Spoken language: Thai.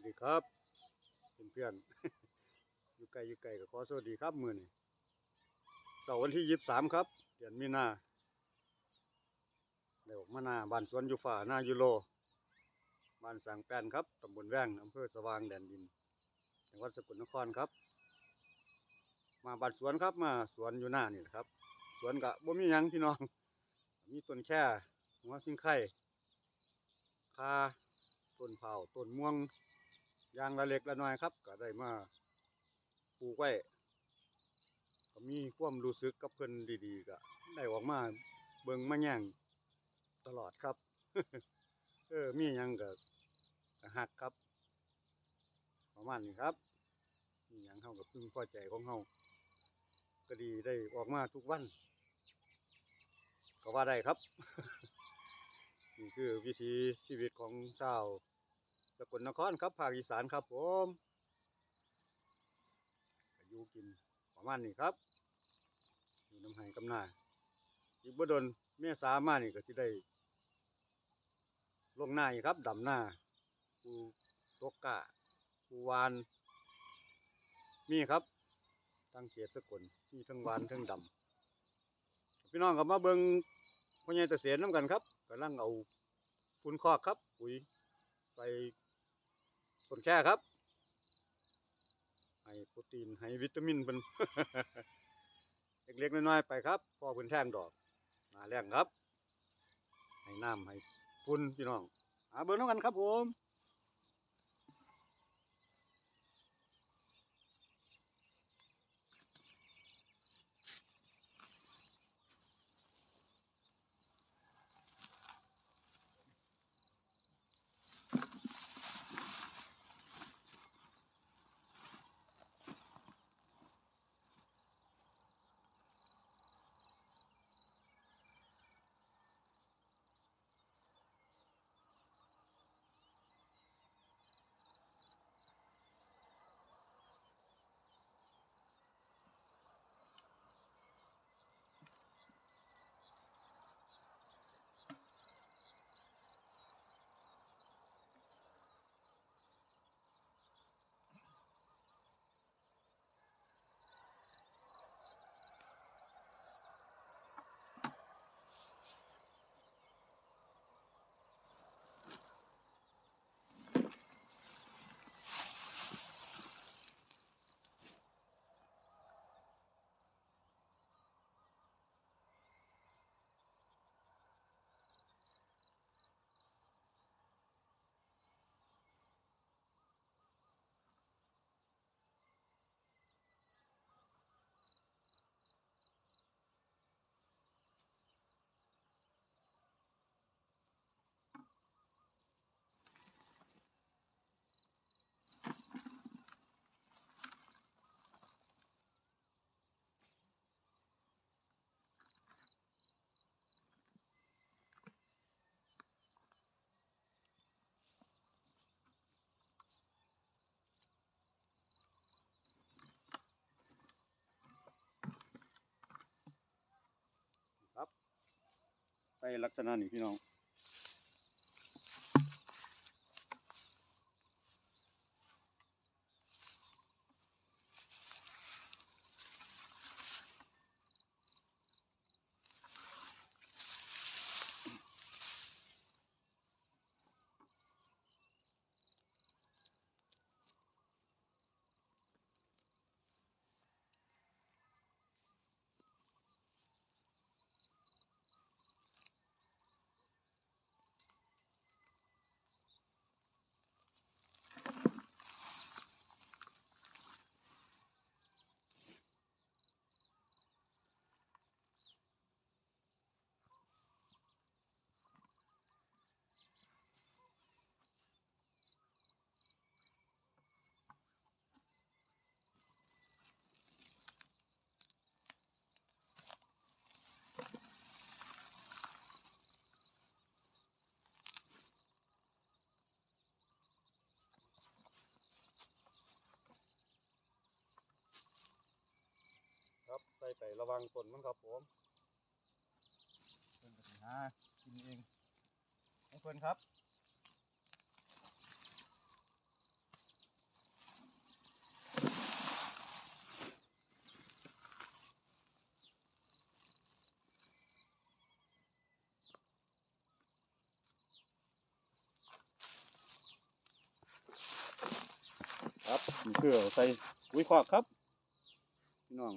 วัสดีครับเพื่อนๆอยู่ไกลอยู่ไกลก็ขอสวัสดีครับมือนี้เสาร์วันที่ยี่สิบสามครับ เดือนมีนาได้ออกมานาบ้านสวนยูฟ้าหน้ายูโรบ้านสังแปนครับตำบลแว้งอำเภอสว่างแดนดินจังหวัดสกลนครครับ มาบ้านสวนครับมาสวนอยู่หน้านี่แหละครับ สวนกะบ่มียังพี่น้อง มีต้นแค่หัวสิงไข่คาต้นเผาต้นม่วง ยางละเล็กละน้อยครับ ก็ได้มาปลูกไว้ก็มีความรู้สึกกับเพิ่อนดีๆก็ได้ออกมาเบิ่งมาแย่งตลอดครับ เออมียังก็ก็ฮักครับประมาณนี้ครับมียังเฮาก็พึงพอใจของเฮาก็ดีได้ออกมาทุกวันก็ว่าได้ครับ นี่คือวิถีชีวิตของชาว สกลนครครับภาคอีสานครับผมอยู่กินประมาณนี้ครับ อยู่น้ำไหกำนาอีกบ่ดนเมษามานี่ก็สิได้ ลงหน้าอีกครับดำหน้าปูตกกะปูวาน มีครับตั้งเขตสกลมีทั้งวานทั้งดำพี่น้องก็มาเบิงพ่อใหญ่เกษตรน้ำกันครับกำลังเอาฝุ่นคอกครับปุ๋ยใส่ ต้นแค่ครับ ให้โปรตีน ให้วิตามินเป็นเล็กๆน้อยๆไปครับพอเพิ่นแท่งดอกมาแรงครับ ให้น้ำให้ฝุ่นพี่น้องหาเบอร์น้องกันครับผม ลักษณะนี้พี่น้อง ไก่ระวังฝนมันครับผมเป็นปัญหากินเองของเพื่นครับครับเพื่อใส่ปุ๋าคอกครับพี่น้อง